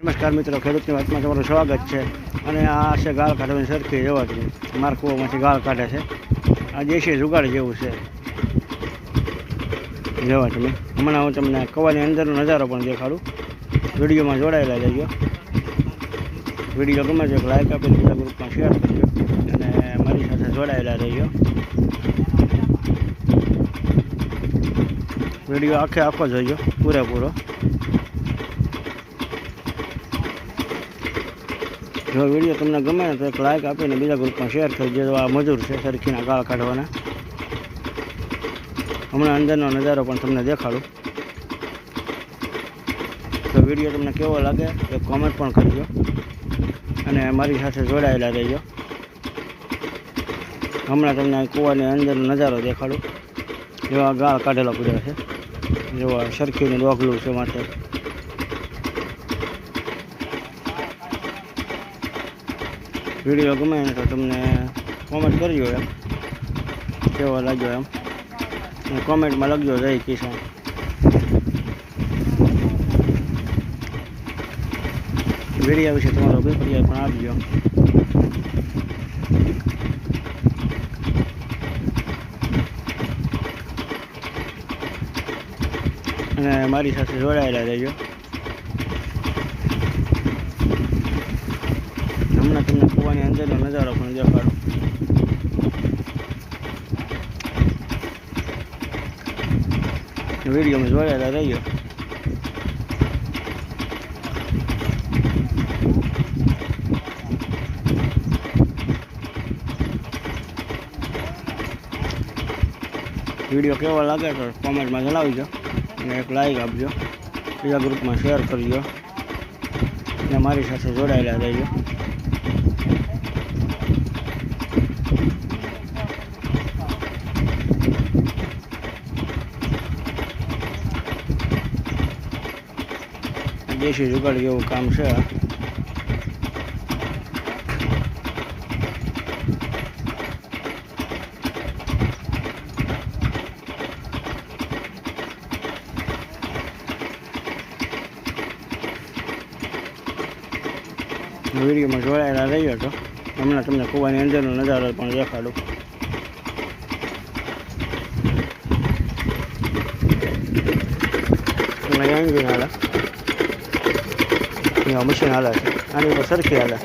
નમસ્કાર મિત્રો, ખેડૂતની વાતમાં તમારું સ્વાગત છે. અને આ છે ગાળ કાઢવાની સરખી જવાથી મારા કૂવામાંથી ગાળ કાઢે છે. આ દેશી જુગાડ જેવું છે. જવા તમે હમણાં હું તમને કવાની અંદરનો નજારો પણ દેખાડું. વિડીયોમાં જોડાયેલા રહેજો. વીડિયો ગમે છે લાઈક આપી બીજા ગ્રુપમાં શેર કરજો. અને મારી સાથે જોડાયેલા રહેજો. વીડિયો આખે આખો જોઈજો પૂરેપૂરો. જો વીડિયો તમને ગમે તો એક લાઇક આપીને બીજા ગ્રુપમાં શેર કરજો. જો આ મજૂર છે સરખીના ગાળ કાઢવાના. હમણાં અંદરનો નજારો પણ તમને દેખાડું. તો વીડિયો તમને કેવો લાગે એ કોમેન્ટ પણ કરજો. અને મારી સાથે જોડાયેલા રહેજો. હમણાં તમને કૂવાની અંદરનો નજારો દેખાડું. જેવા ગાળ કાઢેલો પડ્યો છે. જેવા સરખીનું ડોગલું છે માથે. વીડિયો ગમે ને તો તમને કોમેન્ટ કરજો એમ. કેવો લાગ્યો એમ? કોમેન્ટમાં લખજો જય કિસાન. વીડિયો વિશે તમારો અભિપ્રાય પણ આપજો. અને મારી સાથે જોડાયેલા રહેજો હમણાં તમને કૂવાની અંદરનો નજારો પણ દેખાડો વિડીયોમાં જોડાયેલા રહીજો વીડિયો કેવો લાગે તો કોમેન્ટમાં જણાવજો. અને એક લાઈક આપજો. બીજા ગ્રુપમાં શેર કરજો. અને મારી સાથે જોડાયેલા રહેજો. દેશી જુગાડ જેવું કામ છે. વિડીયોમાં જોડાયેલા રહ્યો તો હમણાં તમને કૂવાની અંદરનો નજારો પણ દેખાડું. અહીંયા અહીંયા મશીન હાલે છે. આની ઉપર સરખી હાલે.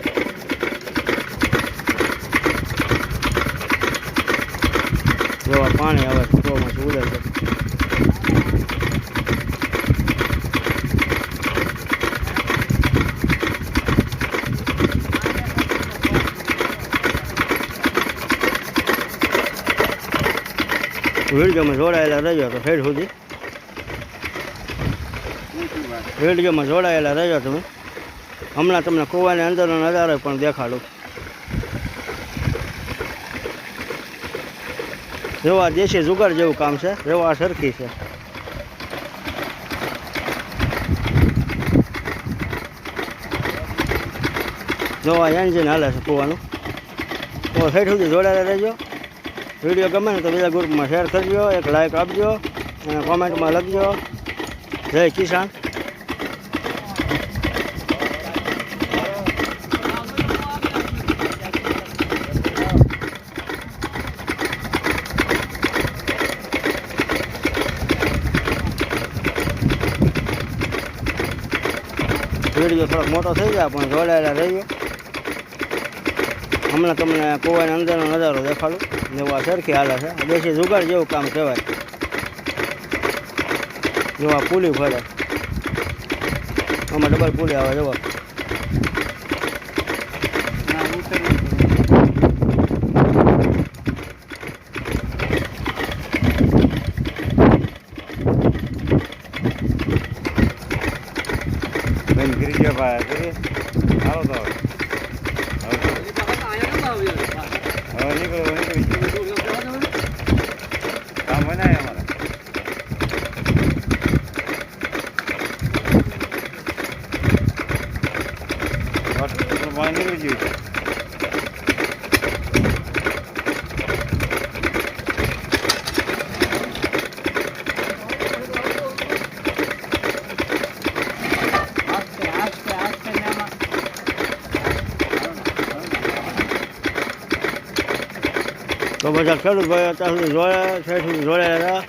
જોવા પાણી આવે કૂવામાંથી ઉડે છે વિડીયોમાં જોડાયેલા રહ્યો તો ફેર સુધી. વિડીયોમાં જોડાયેલા રહ્યો તમે. હમણાં તમને કૂવાની અંદરનો નજારો પણ દેખાડું. જેવા દેશી જુગાર જેવું કામ છે, રેવા સરખી છે. જોવા એન્જિન હાલે છે કૂવાનું. તો સાઈડ સુધી જોડાયેલા રહેજો. વીડિયો ગમે ને તો બીજા ગ્રુપમાં શેર કરજો, એક લાઇક આપજો અને કોમેન્ટમાં લખજો. જય કિસાન. વીડિયો થોડોક મોટો થઈ જાય, પણ જોડાયેલા રહીએ. હમણાં તમને કુવાની અંદરનો નજારો દેખાડું. જેવા સરખી હાલે છે. દેશી જુગાડ જેવું કામ કહેવાય. જેવા પુલી ફરે. આમાં ડબલ પુલી આવે જેવા આવો તો. હવે નીકળો નીકળી કામ હોય ને અમારે પાણી નીકળી ગયું છે તો બધા ખેડૂત ભાઈ અત્યાર સુધી જોડે ઠેઠ સુધી જોડેલા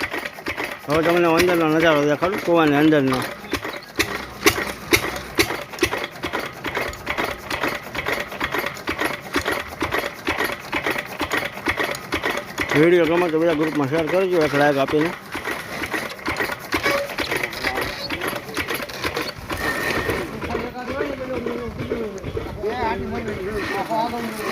હતા હવે તમને અંદરનો નજારો દેખાડું, કૂવાની અંદરનો. વીડિયો ગમે તો બધા ગ્રુપમાં શેર કરજો, એક લાયક આપીને. આની